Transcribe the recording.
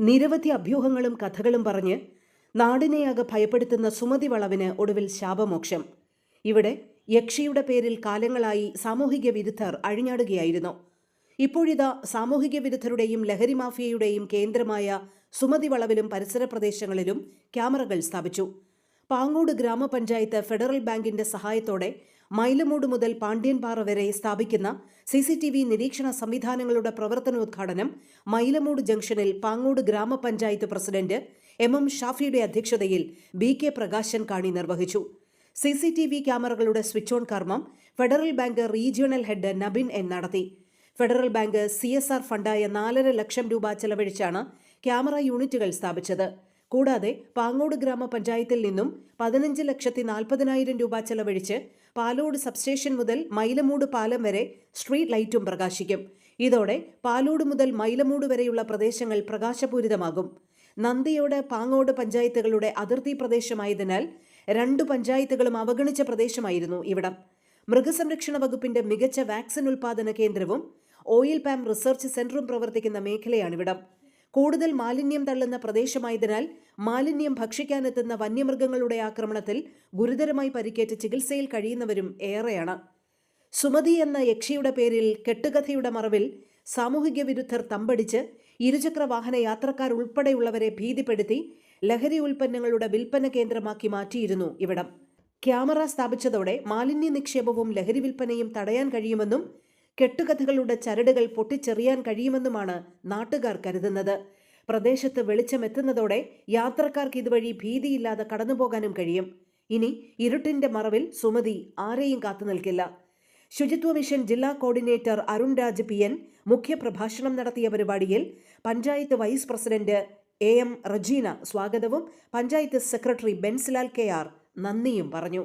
നിരവധി അഭ്യൂഹങ്ങളും കഥകളും പറഞ്ഞ് നാടിനെയാകെ ഭയപ്പെടുത്തുന്ന സുമതി വളവിന് ഒടുവിൽ ശാപമോക്ഷം. ഇവിടെ യക്ഷിയുടെ പേരിൽ കാലങ്ങളായി സാമൂഹിക വിരുദ്ധർ അഴിഞ്ഞാടുകയായിരുന്നു. ഇപ്പോഴിതാ സാമൂഹിക വിരുദ്ധരുടെയും ലഹരി മാഫിയയുടെയും കേന്ദ്രമായ സുമതി വളവിലും പരിസര പ്രദേശങ്ങളിലും ക്യാമറകൾ സ്ഥാപിച്ചു. പാങ്ങോട് ഗ്രാമപഞ്ചായത്ത് ഫെഡറൽ ബാങ്കിന്റെ സഹായത്തോടെ മൈലമൂട് മുതൽ പാണ്ഡ്യൻപാറ വരെ സ്ഥാപിക്കുന്ന സി സി ടി വി നിരീക്ഷണ സംവിധാനങ്ങളുടെ പ്രവർത്തനോദ്ഘാടനം മൈലമൂട് ജംഗ്ഷനിൽ പാങ്ങോട് ഗ്രാമപഞ്ചായത്ത് പ്രസിഡന്റ് എം എം ഷാഫിയുടെ അധ്യക്ഷതയിൽ ബി കെ പ്രകാശൻ കാണി നിർവഹിച്ചു. സി സി ടി വി ക്യാമറകളുടെ സ്വിച്ച് ഓൺ കർമ്മം federal bank regional head Nabin N നടത്തി. Federal bank C S R ഫണ്ടായ നാലര ലക്ഷം രൂപ ചെലവഴിച്ചാണ് ക്യാമറ യൂണിറ്റുകൾ സ്ഥാപിച്ചത്. കൂടാതെ പാങ്ങോട് ഗ്രാമപഞ്ചായത്തിൽ നിന്നും പതിനഞ്ച് ലക്ഷത്തി നാൽപ്പതിനായിരം രൂപ ചെലവഴിച്ച് പാലോട് സബ്സ്റ്റേഷൻ മുതൽ മൈലമൂട് പാലം വരെ സ്ട്രീറ്റ് ലൈറ്റും പ്രകാശിക്കും. ഇതോടെ പാലോട് മുതൽ മൈലമൂട് വരെയുള്ള പ്രദേശങ്ങൾ പ്രകാശപൂരിതമാകും. നന്ദിയോട് പാങ്ങോട് പഞ്ചായത്തുകളുടെ അതിർത്തി പ്രദേശമായതിനാൽ രണ്ടു പഞ്ചായത്തുകളും അവഗണിച്ച പ്രദേശമായിരുന്നു ഇവിടം. മൃഗസംരക്ഷണ വകുപ്പിന്റെ മികച്ച വാക്സിൻ ഉൽപാദന കേന്ദ്രവും ഓയിൽ പാം റിസർച്ച് സെന്ററും പ്രവർത്തിക്കുന്ന മേഖലയാണിവിടം കൂടുതൽ മാലിന്യം തള്ളുന്ന പ്രദേശമായതിനാൽ മാലിന്യം ഭക്ഷിക്കാനെത്തുന്ന വന്യമൃഗങ്ങളുടെ ആക്രമണത്തിൽ ഗുരുതരമായി പരിക്കേറ്റ് ചികിത്സയിൽ കഴിയുന്നവരും ഏറെയാണ്. സുമതി എന്ന യക്ഷിയുടെ പേരിൽ കെട്ടുകഥയുടെ മറവിൽ സാമൂഹിക വിരുദ്ധർ തമ്പടിച്ച് ഇരുചക്ര വാഹന യാത്രക്കാർ ഉൾപ്പെടെയുള്ളവരെ ഭീതിപ്പെടുത്തി ലഹരി ഉൽപ്പന്നങ്ങളുടെ വിൽപ്പന കേന്ദ്രമാക്കി മാറ്റിയിരുന്നു ഇവിടം. ക്യാമറ സ്ഥാപിച്ചതോടെ മാലിന്യ നിക്ഷേപവും ലഹരി വിൽപ്പനയും തടയാൻ കഴിയുമെന്നും കെട്ടുകഥകളുടെ ചരടുകൾ പൊട്ടിച്ചെറിയാൻ കഴിയുമെന്നുമാണ് നാട്ടുകാർ കരുതുന്നത്. പ്രദേശത്ത് വെളിച്ചമെത്തുന്നതോടെ യാത്രക്കാർക്ക് ഇതുവഴി ഭീതിയില്ലാതെ കടന്നുപോകാനും കഴിയും. ഇനി ഇരുട്ടിന്റെ മറവിൽ സുമതി ആരെയും കാത്തു നിൽക്കില്ല. ശുചിത്വ മിഷൻ ജില്ലാ coordinator Arun Raj P N മുഖ്യപ്രഭാഷണം നടത്തിയ പരിപാടിയിൽ panchayat vice president A M Rajeena സ്വാഗതവും panchayat secretary Bensilal K R നന്ദിയും പറഞ്ഞു.